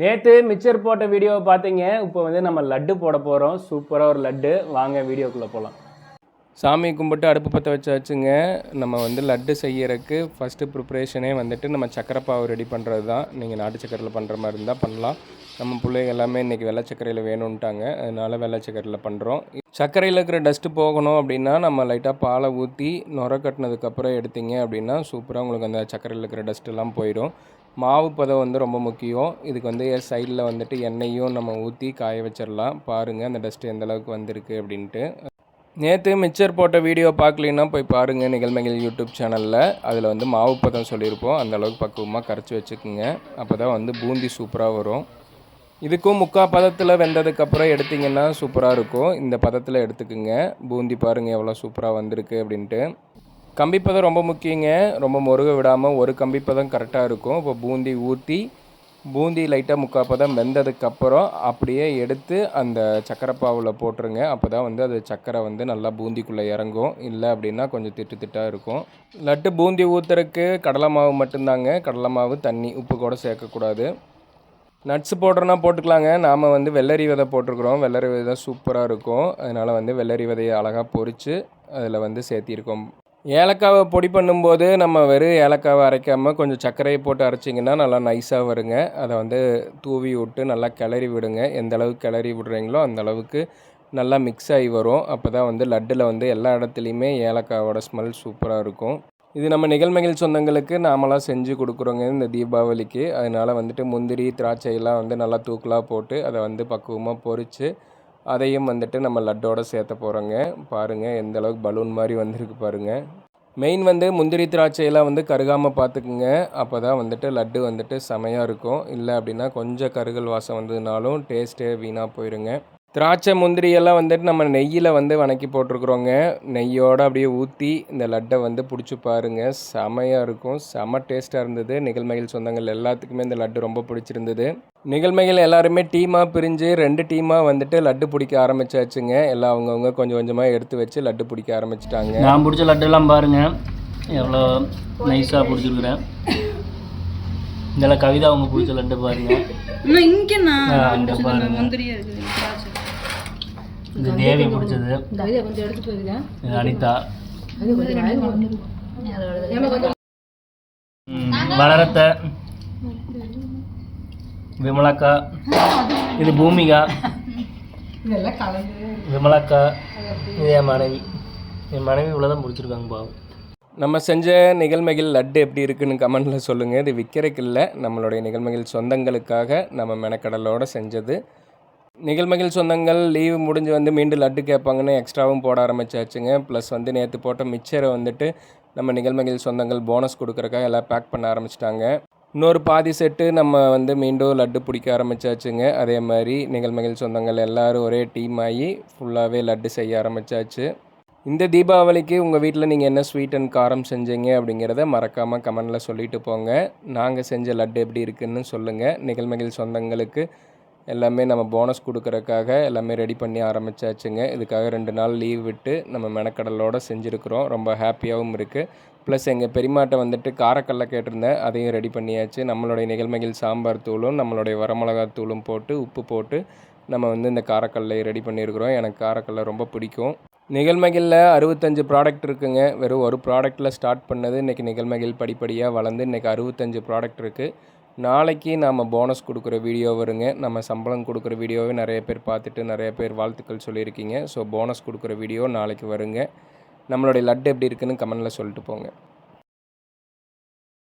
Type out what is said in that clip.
நேற்று மிச்சர் போட்ட வீடியோவை பார்த்தீங்க இப்போ வந்து நம்ம லட்டு போட போகிறோம் சூப்பராக ஒரு லட்டு. வாங்க வீடியோக்குள்ளே போகலாம் சாமி கும்பிட்டு அடுப்பு பற்ற வச்சாச்சுங்க. நம்ம வந்து லட்டு செய்யறதுக்கு ஃபஸ்ட்டு ப்ரிப்ரேஷனே வந்துட்டு நம்ம சக்கரை பாவு ரெடி பண்ணுறது தான் நீங்கள் நாட்டு சக்கரையில் பண்ணுற மாதிரி இருந்தால் பண்ணலாம். நம்ம பிள்ளைங்க எல்லாமே இன்றைக்கி வெள்ளை சக்கரையில் வேணும்ட்டாங்க. அதனால் வெள்ளை சக்கரையில் பண்ணுறோம் சர்க்கரையில் இருக்கிற டஸ்ட்டு போகணும் அப்படின்னா நம்ம லைட்டாக பாலை ஊற்றி நுர கட்டினதுக்கப்புறம் எடுத்தீங்க அப்படின்னா சூப்பராக உங்களுக்கு அந்த சர்க்கரையில் இருக்கிற டஸ்ட்டுலாம் போயிடும் மாவு பதம் வந்து ரொம்ப முக்கியம். இதுக்கு வந்து சைடில் வந்துட்டு எண்ணெயும் நம்ம ஊற்றி காய வச்சிடலாம். பாருங்கள் அந்த டஸ்ட்டு எந்த அளவுக்கு வந்திருக்கு அப்படின்ட்டு. நேற்று மிச்சர் போட்ட வீடியோ பார்க்கலன்னா போய் பாருங்கள் நிகழ்மைகள் யூடியூப் சேனலில் அதில் வந்து மாவு பதம் சொல்லியிருப்போம். அந்த அளவுக்கு பக்குவமாக கரைச்சி வச்சுக்கோங்க. அப்போ தான் வந்து பூந்தி சூப்பராக வரும். இதுக்கும் முக்கா பதத்தில் வெந்ததுக்கப்புறம் எடுத்திங்கன்னா சூப்பராக இருக்கும். இந்த பதத்தில் எடுத்துக்குங்க. பூந்தி பாருங்கள் எவ்வளோ சூப்பராக வந்திருக்கு அப்படின்ட்டு. கம்பி ரொம்ப முக்கியங்க. ரொம்ப முருக விடாமல் ஒரு கம்பி கரெக்டாக இருக்கும். இப்போ பூந்தி ஊற்றி பூந்தி லைட்டாக முக்கால் பதம் வெந்ததுக்கப்புறம் அப்படியே எடுத்து அந்த சக்கரை பாவில் போட்டுருங்க. அப்போ தான் வந்து அது சக்கரை வந்து நல்லா பூந்திக்குள்ளே இறங்கும். இல்லை அப்படின்னா கொஞ்சம் திட்டு திட்டாக இருக்கும். லட்டு பூந்தி ஊற்றுறக்கு கடலை மாவு மட்டும்தாங்க. கடலை மாவு தண்ணி உப்பு கூட சேர்க்கக்கூடாது. நட்ஸ் போடுறோன்னா போட்டுக்கலாங்க. நாம் வந்து வெள்ளரி விதை போட்டிருக்கிறோம். வெள்ளரி விதை சூப்பராக இருக்கும். அதனால் வந்து வெள்ளரி விதையை அழகாக பொறித்து அதில் வந்து சேர்த்திருக்கோம். ஏலக்காவை பொடி பண்ணும்போது நம்ம வெறும் ஏலக்காவை அரைக்காமல் கொஞ்சம் சர்க்கரையை போட்டு அரைச்சிங்கன்னா நல்லா நைஸாக வருங்க. அதை வந்து தூவி விட்டு நல்லா கிளறி விடுங்க. எந்த அளவுக்கு கிளறி விடுறீங்களோ அந்த அளவுக்கு நல்லா மிக்ஸ் ஆகி வரும். அப்போ தான் வந்து லட்டில் வந்து எல்லா இடத்துலையுமே ஏலக்காவோட ஸ்மெல் சூப்பராக இருக்கும். இது நம்ம நிகழ்மகள் சொந்தங்களுக்கு நாமளாம் செஞ்சு கொடுக்குறோங்க இந்த தீபாவளிக்கு. அதனால் வந்துட்டு முந்திரி திராட்சையெல்லாம் வந்து நல்லா தூக்கலாக போட்டு அதை வந்து பக்குவமாக பொறித்து அதையும் வந்துட்டு நம்ம லட்டோட சேர்த்த போகிறோங்க பாருங்கள் எந்த அளவுக்கு பலூன் மாதிரி வந்திருக்கு பாருங்கள் மெயின் வந்து முந்திரி திராட்சையெல்லாம் வந்து கருகாமல் பார்த்துக்குங்க. அப்போ தான் வந்துட்டு லட்டு வந்துட்டு செமையாக இருக்கும். இல்லை அப்படின்னா கொஞ்சம் கருகல் வாசம் வந்ததுனாலும் டேஸ்ட்டே வீணாக போயிருங்க. திராட்சை முந்திரி எல்லாம் வந்துட்டு நம்ம நெய்யில் வந்து வணக்கி போட்டிருக்குறோங்க. நெய்யோடு அப்படியே ஊற்றி இந்த லட்டை வந்து பிடிச்சி பாருங்க. செமையாக இருக்கும். செம டேஸ்ட்டாக இருந்தது. நிகழ்மைகள் சொந்தங்கள் எல்லாத்துக்குமே இந்த லட்டு ரொம்ப பிடிச்சிருந்தது. நிகழ்மைகள் எல்லாருமே டீமாக பிரிஞ்சு ரெண்டு டீமாக வந்துட்டு லட்டு பிடிக்க ஆரம்பிச்சாச்சுங்க. எல்லாம் அவங்கவுங்க கொஞ்சம் கொஞ்சமாக எடுத்து வச்சு லட்டு பிடிக்க ஆரம்பிச்சிட்டாங்க. நான் பிடிச்ச லட்டெல்லாம் பாருங்க. எவ்வளோ நைஸாக பிடிச்சிருக்கிறேன் இதில் கவிதா அவங்க பிடிச்ச லட்டு பாருங்க. இன்னும் இங்க பாருங்க. முந்திரியா இருக்குது திராட்சை இது தேவி பிடிச்சது. இது அனிதா. ம், வளரத்தை. விமலாக்கா. இது பூமிகா. விமலாக்கா. இது என் மனைவி. என் மனைவி இவ்வளோ தான் பிடிச்சிருக்காங்க பாவம். நம்ம செஞ்ச நிகழ்மைகள் லட்டு எப்படி இருக்குன்னு கமெண்ட்டில் சொல்லுங்கள் இது விற்கிறதுக்கு இல்லை. நம்மளுடைய நிகழ்மைகள் சொந்தங்களுக்காக நம்ம மெனக்கடலோடு செஞ்சது. நிகழ்மகிழ் சொந்தங்கள் லீவு முடிஞ்சு வந்து மீண்டும் லட்டு கேட்பாங்கன்னு எக்ஸ்ட்ராவும் போட ஆரம்பிச்சாச்சுங்க. ப்ளஸ் வந்து நேற்று போட்ட மிச்சரை வந்துட்டு நம்ம நிகழ்மகிழ் சொந்தங்கள் போனஸ் கொடுக்குறக்காக எல்லாம் பேக் பண்ண ஆரம்பிச்சிட்டாங்க. இன்னொரு பாதி செட்டு நம்ம வந்து மீண்டும் லட்டு பிடிக்க ஆரம்பிச்சாச்சுங்க. அதே மாதிரி நிகழ்மகிழ் சொந்தங்கள் எல்லாரும் ஒரே டீம் ஆகி ஃபுல்லாகவே லட்டு செய்ய ஆரம்பித்தாச்சு இந்த தீபாவளிக்கு உங்கள் வீட்டில் நீங்கள் என்ன ஸ்வீட் அண்ட் காரம் செஞ்சீங்க அப்படிங்கிறத மறக்காமல் கமெண்டில் சொல்லிட்டு போங்க. நாங்கள் செஞ்ச லட்டு எப்படி இருக்குன்னு சொல்லுங்கள் நிகழ்மகிழ் சொந்தங்களுக்கு எல்லாமே நம்ம போனஸ் கொடுக்குறக்காக எல்லாமே ரெடி பண்ணி ஆரம்பிச்சாச்சுங்க. இதுக்காக ரெண்டு நாள் லீவ் விட்டு நம்ம மெனக்கடலோடு செஞ்சுருக்குறோம். ரொம்ப ஹாப்பியாகவும் இருக்குது ப்ளஸ் எங்கள் பெரியமாட்டை வந்துட்டு காரக்கல்ல கேட்டிருந்தேன். அதையும் ரெடி பண்ணியாச்சு. நம்மளுடைய நிகழ்மைகள் சாம்பார் தூளும் நம்மளுடைய வரமிளகாய் தூளும் போட்டு உப்பு போட்டு நம்ம வந்து இந்த காரக்கல்லை ரெடி பண்ணியிருக்கிறோம். எனக்கு காரக்கல்லை ரொம்ப பிடிக்கும். நிகழ்மைகளில் அறுபத்தஞ்சு ப்ராடக்ட் இருக்குங்க. வெறும் ஒரு ப்ராடக்ட்டில் ஸ்டார்ட் பண்ணது இன்றைக்கி நிகழ்மைகள் படிப்படியாக வளர்ந்து இன்றைக்கி அறுபத்தஞ்சு ப்ராடக்ட் இருக்குது நாளைக்கு நாம் போனஸ் கொடுக்குற வீடியோ வருங்க. நம்ம சம்பளம் கொடுக்குற வீடியோவே நிறைய பேர் பார்த்துட்டு நிறைய பேர் வாழ்த்துக்கள் சொல்லியிருக்கீங்க. ஸோ போனஸ் கொடுக்குற வீடியோ நாளைக்கு வருங்க. நம்மளுடைய லட்டு எப்படி இருக்குன்னு கமெண்டில் சொல்லிட்டு போங்க.